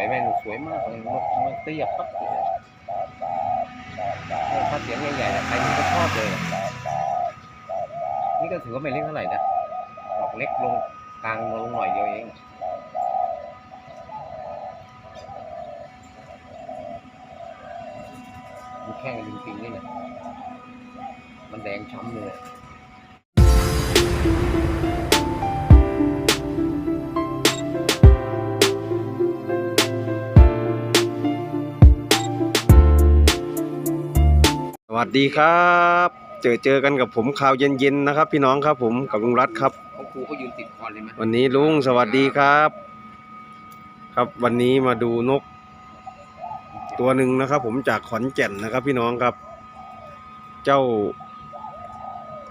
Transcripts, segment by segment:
วยไมหนูสวยมากเลยนกมันเตี้ยปั๊บเลยเออถ้าเสียงใหญ่ๆนะใครนี่ก็ชอบเลย นี่ก็ถือว่าไม่เล็กเท่าไหร่นะดอกเล็กลงกลางลงหน่อยเดียวเองดูแข้งจริงๆนี่นะมันแดงช้ำเลย วัสดีครับ เจอเจอกันกับผมข่าวเย็นๆนะครับ พี่น้องครับผมกับลุงรัฐครับของครูก็ยืนติดคอเลยไหมวันนี้ลุงสวัสดีครับ ครับวันนี้มาดูนก ตัวหนึ่งนะครับ ผมจากขอนแก่นนะครับ พี่น้องครับ เจ้า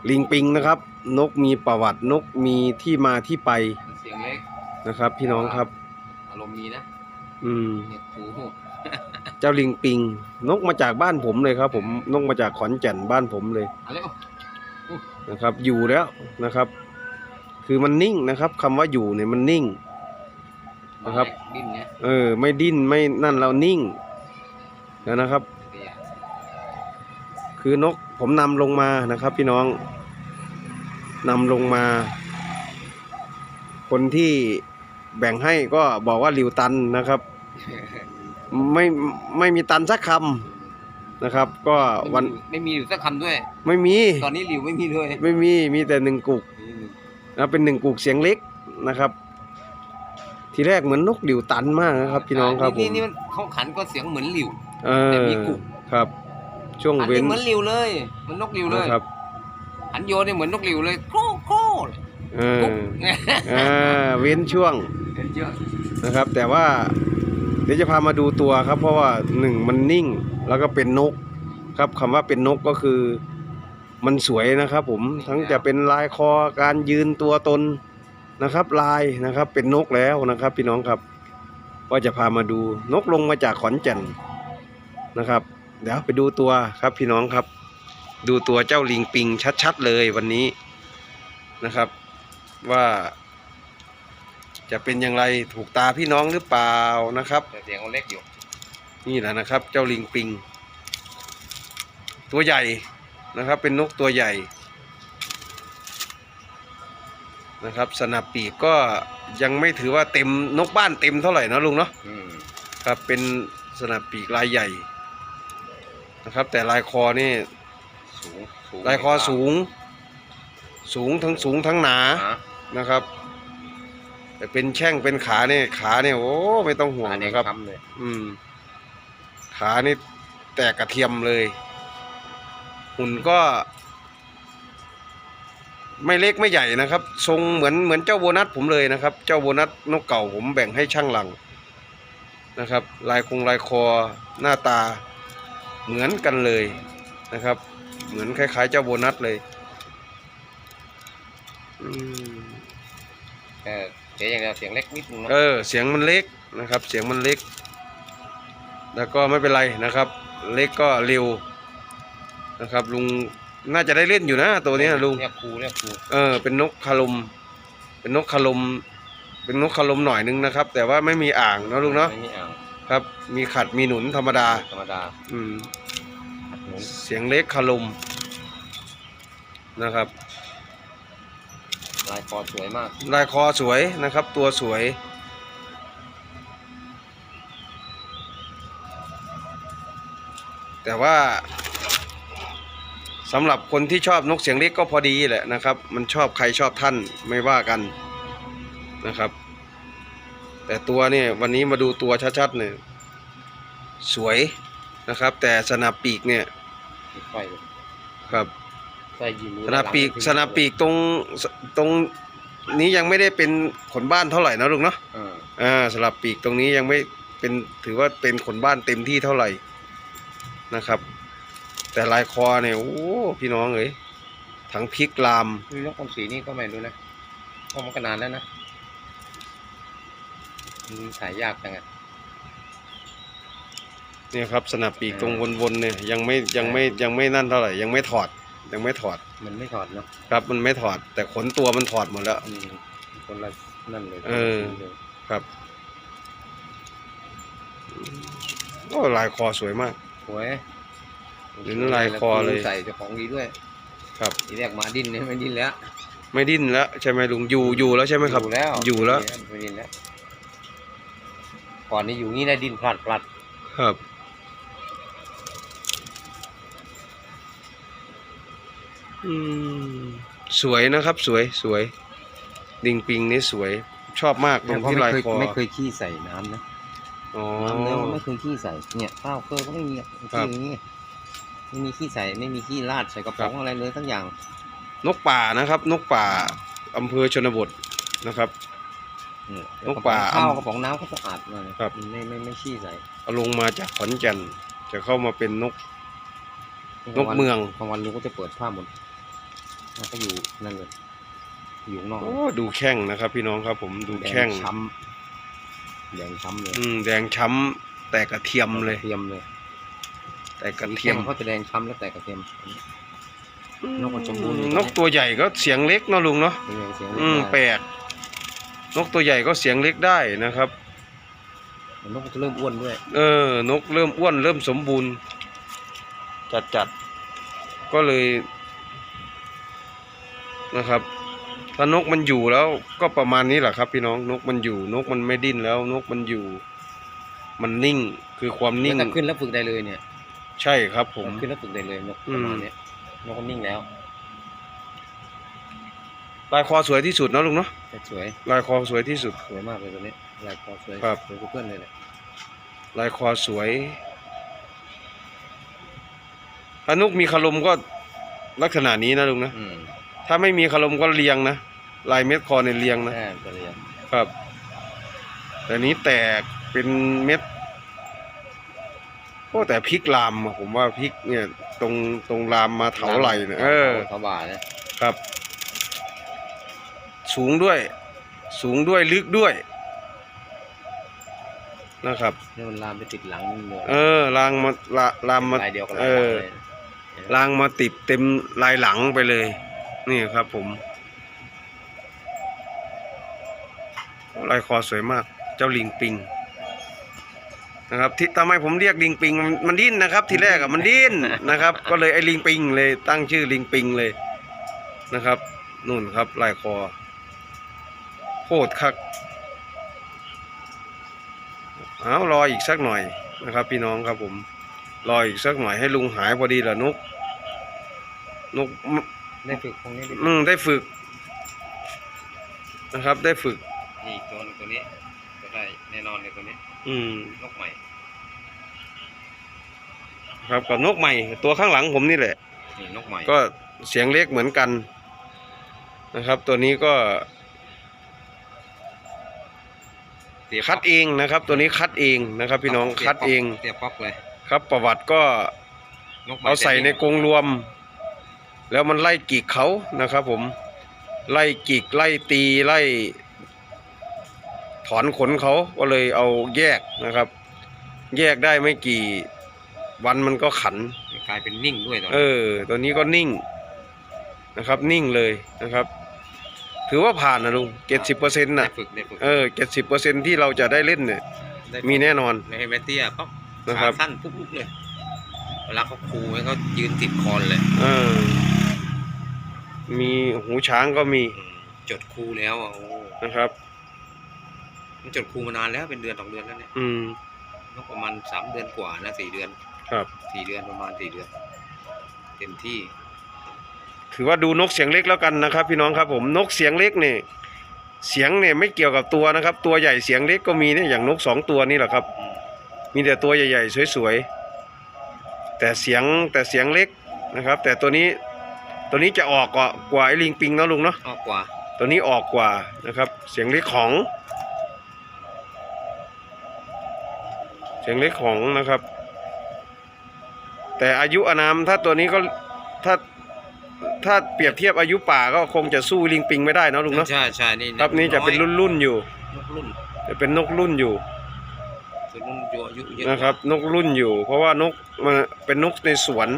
ลิงปิงนะครับ นกมีประวัตินกมีที่มาที่ไปเสียงเล็กนะครับ พี่น้องครับอารมณ์มีนะ อืมเนี่ยครู เจ้าลิงปิง นกมาจากบ้านผมเลยครับ ผมนกมาจากขอนแก่นบ้านผมเลยเอาเร็วนะครับ อยู่แล้วนะครับ คือมันนิ่งนะครับคำว่าอยู่เนี่ยมันนิ่ง นะครับดิ้นเนี่ยเออ ไม่ดิ้นไม่นั่นเรานิ่งแล้วนะครับเตี้ยคือนกผมนำลงมานะครับ พี่น้องนำลงมา คนที่แบ่งให้ก็บอกว่าหลิวตันนะครับ ไม่ไม่มีตันสักคำนะครับ ก็วันไม่มีอยู่สักคำด้วย ไม่มี ตอนนี้หลิวไม่มีเลยไม่มีมีแต่หนึ่งกุกนะเป็นหนึ่งกุกเสียงเล็กนะครับ ทีแรกเหมือนนกหลิวตันมากนะครับ พี่น้องครับผนี่มนี่มันเขาขันก็เสียงเหมือนหลิวเอแต่อมีกุกครับ ช่วงอันเว้นี้นเหมือนหลิวเลยเหมือนนกหลิวเลยนะครับอันโยนเนี่ยเหมือนนกหลิวเลยโครโครเลยเออกุ๊กอ่าเว้นช่วงเยอะนะครับ แต่ว่าเดี๋ยวจะพามาดูตัวครับ เพราะว่าหนึ่งมันนิ่งแล้วก็เป็นนกครับคำว่าเป็นนกก็คือมันสวยนะครับ ผมทั้งจะเป็นลายคอการยืนตัวตนนะครับ ลายนะครับ เป็นนกแล้วนะครับ พี่น้องครับก็จะพามาดูนกลงมาจากขอนแก่นนะครับ เดี๋ยวไปดูตัวครับพี่น้องครับ ดูตัวเจ้าลิงปิงชัดๆเลยวันนี้นะครับ ว่า จะเป็นอย่างไรถูกตาพี่น้องหรือเปล่านะครับ แต่เสียงเขาเล็กอยู่ นี่แหละนะครับ เจ้าลิงปิง ตัวใหญ่นะครับ เป็นนกตัวใหญ่นะครับ สนับปีกก็ยังไม่ถือว่าเต็มนกบ้านเต็มเท่าไหร่นะลุงเนาะอืมครับเป็นสนับปีกลายใหญ่นะครับ แต่ลายคอนี่สูงสูงลายคอสูง สูงทั้งสูงทั้งหนาอะนะครับ แต่เป็นแช่งเป็นขาเนี่ยขาเนี่ยโอ้ไม่ต้องห่วงอันนี้นะครับคำเลย อืม ขานี่แตกกระเทียมเลย หุ่นก็ ไม่เล็กไม่ใหญ่นะครับ ทรงเหมือนเหมือนเจ้าโบนัสผมเลยนะครับ เจ้าโบนัสนกเก่าผมแบ่งให้ช่างหลังนะครับ ลายคงลายคอหน้าตาเหมือนกันเลยนะครับ เหมือนคล้ายๆ เจ้าโบนัสเลย อืมเออเสียงอย่างเดียวเสียงเล็กนิดนึงเนอะเออเสียงมันเล็กนะครับ เสียงมันเล็ก แล้วก็ไม่เป็นไรนะครับ เล็กก็เร็วนะครับ ลุงน่าจะได้เล่นอยู่นะตัวเนี้ยลุงเรียกครูเรียกครูเออเป็นนกคาลมเป็นนกคาลมเป็นนกคาลมหน่อยนึงนะครับ แต่ว่าไม่มีอ่างเนอะลุงเนาะไม่มีอ่างครับ มีขัดมีหนุนธรรมดา ธรรมดา อืมหัดหมุนเสียงเล็กคาลมนะครับ ลายคอสวยมาก ลายคอสวยนะครับ ตัวสวย แต่ว่าสำหรับคนที่ชอบนกเสียงเล็กก็พอดีแหละนะครับ มันชอบใครชอบท่านไม่ว่ากันนะครับ แต่ตัวเนี่ยวันนี้มาดูตัวชัดๆเนี่ยสวยนะครับ แต่สนับปีกเนี่ยไฟครับ ไฟยิงสนับปีกสนับปีกตรงตรงนี้ยังไม่ได้เป็นขนบ้านเท่าไหร่นะลุงเนาะเอออ่าสลับปีกตรงนี้ยังไม่เป็นถือว่าเป็นขนบ้านเต็มที่เท่าไหร่นะครับ แต่ลายคอเนี่ยโอ้พี่น้องเอ้ยทั้งพริกลามนี่นกคำสีนี่ก็ไม่รู้นะเพราะมันก็นานแล้วนะมันถ่ายยากจังอะเนี่ยครับสนับปีกตรงวนๆเนี่ยยังไม่ยังไม่ยังไม่นั่นเท่าไหร่ยังไม่ถอด ยังไม่ถอด มันไม่ถอดเนาะครับมันไม่ถอด แต่ขนตัวมันถอดหมดแล้ว อืมคนละนั่นเลยเออ ครับโอ้ลายคอสวยมาก สวยลิ้นลายคอเลยใส่เจ้าของดีด้วย ครับทีแรกมาดิ้นเนี่ยไม่ดิ้นแล้ว ไม่ดิ้นแล้วใช่ไหมลุงอยู่อยู่แล้วใช่ไหมครับ อยู่แล้วอยู่แล้วไม่ดิ้นแล้วก่อนนี้อยู่งี้ได้ดิ้นพลัดพลัดครับ อืมสวยนะครับ สวยสวย ดิงปิงนี่สวย ชอบมากตรงที่ลายคอไม่เคยขี้ใส่น้ำนะอ๋อน้ำเนื้อมันไม่เคยขี้ใส่เนี่ยข้าวเกลือก็ไม่มีอะครัขี้บอย่างนี้ไม่มีขี้ใส่ไม่มีขี้ราดใส่กระป๋องอะไรเลยทั้งอย่าง นกป่านะครับ นกป่าอำเภอชนบทนะครับอืมนกป่าข้าวกระป๋องน้ำก็สะอาดมากเลยครับไม่ไม่ไม่ขี้ใส่เอาลงมาจากขอนแก่นจะเข้ามาเป็นนก นกเมืองบางวันลุงก็จะเปิดผ้าหมด แล้วก็อยู่นั่นเลยอยู่ข้างนอกโอ้ดูแข้งนะครับ พี่น้องครับ ผมดูแข้งดช้ำแดงช้ำเลยอืมแดงช้ำแต่กระเทียมเลยเทียมเลย แต่กระเทียมสีเขาจะแดงช้ำแล้วแต่กระเทียมนกมันสมบูรณ์อืนกตัวใหญ่ก็เสียงเล็กเนาะลุงเนาะเป็นไงเสียงอืมได้แปลกนกตัวใหญ่ก็เสียงเล็กได้นะครับนกมันจะเริ่มอ้วนด้วย เออ นกเริ่มอ้วนเริ่มสมบูรณ์ จัดจัดๆก็เลย นะครับถ้านกมันอยู่แล้วก็ประมาณนี้แหละครับ พี่น้องนกมันอยู่ นกมันไม่ดิ้นแล้ว นกมันอยู่ มันนิ่งคือความนิ่งแต่ขึ้นแล้วฝึกได้เลยเนี่ย ใช่ครับ ผมขึ้นแล้วฝึกได้เลยนกอืปมระมาณเนี้ยนกก็นิ่งแล้วลายคอสวยที่สุดเนาะลุงเนาะแต่สวยลายคอสวยที่สุดสวยมากเลยตัวนี้ลายคอสวยครับสวยกว่าเพื่อนเลยแหละลายคอสวยถ้านกมีคารมก็ลักษณะนี้นะลุงนะอืม ถ้าไม่มีคารมก็เรียงนะลายเม็ดคอในยเรียงนะแค่ตัวเรียนครับ แต่นี้แตกเป็นเม็ดโอ้แต่พริกลามอะผมว่าพริกเนี่ย ตรงตรงลามมาเถาไหลเนี่ยเออเถาบ่าเนี่ยครับ สูงด้วย สูงด้วยลึกด้วย นะครับ นี่มันลามไปติดหลังนี่เลยเออลางมาละลามมาลายเดียวกับเอลายหลังอเลย ลางมาติดเต็มลายหลังไปเลย นี่ครับผมลายคอสวยมาก เจ้าลิงปิงนะครับที่ทำไมผมเรียกลิงปิง มันดิ้นนะครับ ทีแรกอะมันดิ้นนะครับ ก็เลยไอ้ลิงปิงเลยตั้งชื่อลิงปิงเลยนะครับนู่นครับลายคอโคตรคักเอารออีกสักหน่อยนะครับ พี่น้องครับผมรออีกสักหน่อยให้ลุงหายพอดีละนกนก ได้ฝึกตรงนี้ดิอืมได้ฝึก นะครับ ได้ฝึกนี่อีกตัวหนึงตัวนี้ก็ได้แน่นอนเลยตัวนี้อืม นกใหม่ครับกับนกใหม่ตัวข้างหลังผมนี่แหละ นี่นกใหม่ก็เสียงเล็กเหมือนกันนะครับ ตัวนี้ก็เสียบคัดเองนะครับ ตัวนี้คัดเองนะครับ พี่น้องสียบคัดเองเสียบป๊อกเลยครับ ประวัติก็นกใหม่เอาใส่ในกรงรวม แล้วมันไล่กีกเขานะครับ ผมไล่กีกไล่ตีไล่ถอนขนเขาก็เลยเอาแยกนะครับ แยกได้ไม่กี่วันมันก็ขันกลายเป็นนิ่งด้วยตอนเอนี้อตัวนี้ก็นิ่งนะครับ นิ่งเลยนะครับ ถือว่าผ่านนะลุงเจ็ดสิบเปอร์เซ็นต์ได้น่ะฝึกได้ฝึกเออเจ็ดสิบเปอร์เซ็นที่เราจะได้เล่นเนี่ยได้ฝึกมีแน่นอนในเฮเมเตียป๊อกนะครับขาสั้นปุ๊บปุ๊บเลยเวลาเขาคูให้เขายืนติดคอนเลย เออ มีหูช้างก็มีอืมจดคูแล้วอะโอ้นะครับ มันจดคูมานานแล้วเป็นเดือนสองเดือนแล้วเนี่ยอืมนกประมาณสามเดือนกว่านะสี่เดือนครับสี่เดือนประมาณสี่เดือน เต็มที่ ถือว่าดูนกเสียงเล็กแล้วกันนะครับ พี่น้องครับผมนกเสียงเล็กเนี่ยเสียงเนี่ยไม่เกี่ยวกับตัวนะครับ ตัวใหญ่เสียงเล็กก็มีเนี่ยอย่างนกสองตัวนี่แหละครับอืมมีแต่ตัวใหญ่ๆสวยๆแต่เสียงแต่เสียงเล็กนะครับ แต่ตัวนี้ ตัวนี้จะออกกว่ากว่าไอ้ลิงปิงเนาะลุงเนาะออกกว่า ตัวนี้ออกกว่านะครับ เสียงเล็กของ เสียงเล็กของนะครับ แต่อายุอานามถ้าตัวนี้ก็ถ้าถ้าเปรียบเทียบอายุป่าก็คงจะสู้ลิงปิงไม่ได้เนาะลุงเนาะใช่ใช่นี่ครับนี่จะเป็นรุ่นรุ่นๆอยู่นกรุ่นจะเป็นนกรุ่นอยู่เป็นรุ่นอายุเยอะนะครับ นกรุ่นอยู่ เพราะว่านกมันเป็นนกในสวน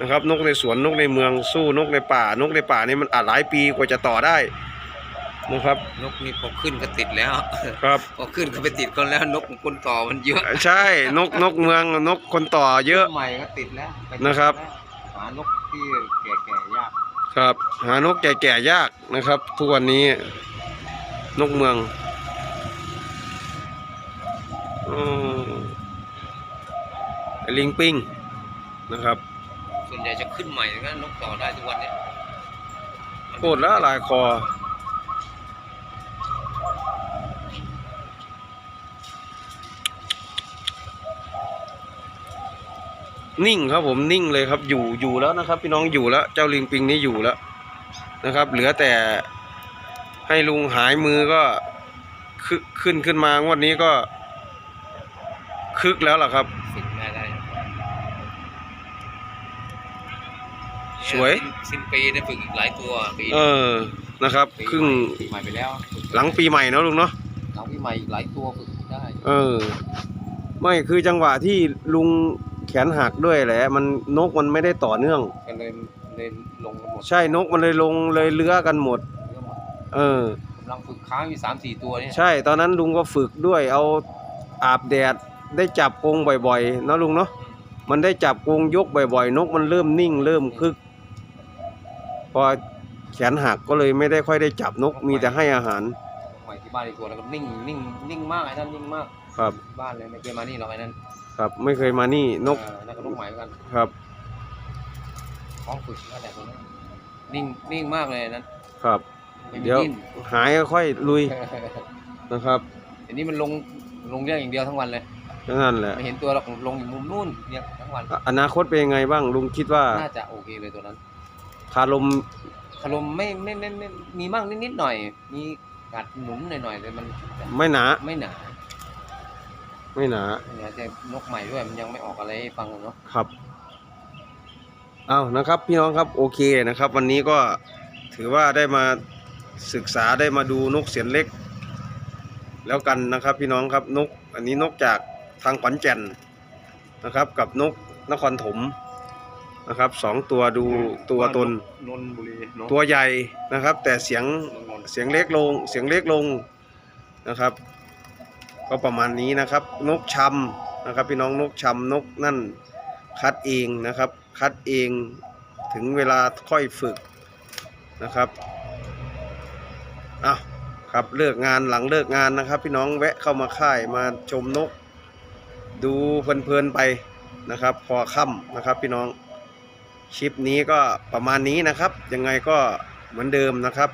นะครับนกในสวนนกในเมืองสู้นกในป่านกในป่านี่มันอาจหลายปีกว่าจะต่อได้นะครับ นกนี่พอขึ้นก็ติดแล้วครับ พอขึ้นก็ไปติดคนแล้วนกคนต่อมันเยอะใช่นกนกเมืองนกคนต่อเยอะใหม่ก็ติดแล้วไปติดนะครับแล้วหานกที่แก่ๆยากครับ หานกแก่ๆยากนะครับ ทุกวันนี้นกเมืองอืมไอ้ลิงปิ้งนะครับ ส่วนใหญ่จะขึ้นใหม่นะนกต่อได้ทุกวันเนี้ยโคตรละลายคอ นิ่งครับผมนิ่งเลยครับอยู่อยู่แล้วนะครับ พี่น้องอยู่แล้ว เจ้าลิงปิงนี้อยู่แล้วนะครับ เหลือแต่ให้ลุงหายมือก็คึกขึ้นขึ้นมางวดนี้ก็คึกแล้วล่ะครับ ฝึกได้ได้ สวยสิ้นสิ้นปีได้ฝึกอีกหลายตัวปีเออนะครับปีครึ่งปีใหม่ไปแล้วฝึกหลังปีใหม่เนอะลุงเนาะหลังปีใหม่อีกหลายตัวฝึกได้เออ ไม่คือจังหวะที่ลุงแขนหักด้วยแหละ มันนกมันไม่ได้ต่อเนื่อง ก็เลยเลยลงกันหมดใช่นกมันเลยลงเลยเลื้อกันหมด เยอะหมดเออ กำลังฝึกค้างอยู่สามสี่ตัวเนี่ยใช่ตอนนั้นลุงก็ฝึกด้วยเอาอาบแดดได้จับกรงบ่อยๆเนอะลุงเนาะมันได้จับกรงยกบ่อยๆ นกมันเริ่มนิ่งเริ่มคึก พอแขนหักก็เลยไม่ได้ค่อยได้จับนกมีแต่ให้อาหาร ใหม่ที่บ้านอีกตัวแล้วก็นิ่งนิ่งนิ่งมากไอ้นั่นนิ่งมากครับ บ้านเลยไม่เคยมานี่หรอกไอ้นั่นครับไม่เคยมานี่นกเออนั่นก็นกใหม่เหมือนกันครับท้องฝึกนั่นแหละตัวนั้นนิ่งนิ่งมากเลยนั้นครับ ไม่มีเดี๋ยว ดิ้น หายก็ค่อยลุยนะครับอันนี้มันลงลงเรื่องอย่างเดียวทั้งวันเลยนั่นแหละ ไม่เห็นตัวหรอกลงอยู่มุมนู่นเนี่ยทั้งวันอะอนาคตเป็นยังไงบ้างลุงคิดว่า น่าจะโอเคเลยตัวนั้น คารมคารมไม่ไม่ไม่ไม่มีมั่งนิดนิดๆหน่อย มีกัดหนุนหน่อยหน่อยๆแต่มันไม่หนา ไม่หนาไม่หนาเนี่ยจะนกใหม่ด้วยมันยังไม่ออกอะไรให้ฟังเลยเนาะครับเอานะครับ พี่น้องครับโอเคนะครับ วันนี้ก็ถือว่าได้มาศึกษาได้มาดูนกเสียนเล็ก แล้วกันนะครับ พี่น้องครับนก อันนี้นกจากทางขอนแก่นนะครับ กับนกนครถม นะครับสองตัวดูตัวตนนนบุรีเนาะตัวใหญ่นะครับ แต่เสียงนนท์เสียงเล็กลงเสียงเล็กลงนะครับ ก็ประมาณนี้นะครับ นกชำนะครับ พี่น้องนกชำนกนั่นคัดเองนะครับ คัดเองถึงเวลาค่อยฝึกนะครับอะครับเลิกงานหลังเลิกงานนะครับ พี่น้องแวะเข้ามาค่ายมาชมนก ดูเพลินๆไปนะครับ พอค่ำนะครับพี่น้อง คลิปนี้ก็ประมาณนี้นะครับ ยังไงก็เหมือนเดิมนะครับ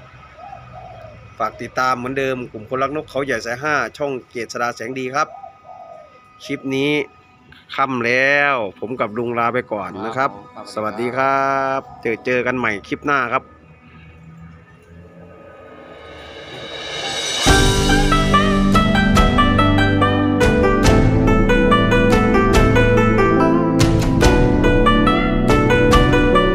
ฝากติดตามเหมือนเดิมกลุ่มคนรักนกเขาใหญ่สายห้าช่องเกตสดาแสงดีครับ คลิปนี้ค่ำแล้ว ผมกับลุงลาไปก่อนนะครับ สวัสดีครับ เจอเจอกันใหม่คลิปหน้าครับ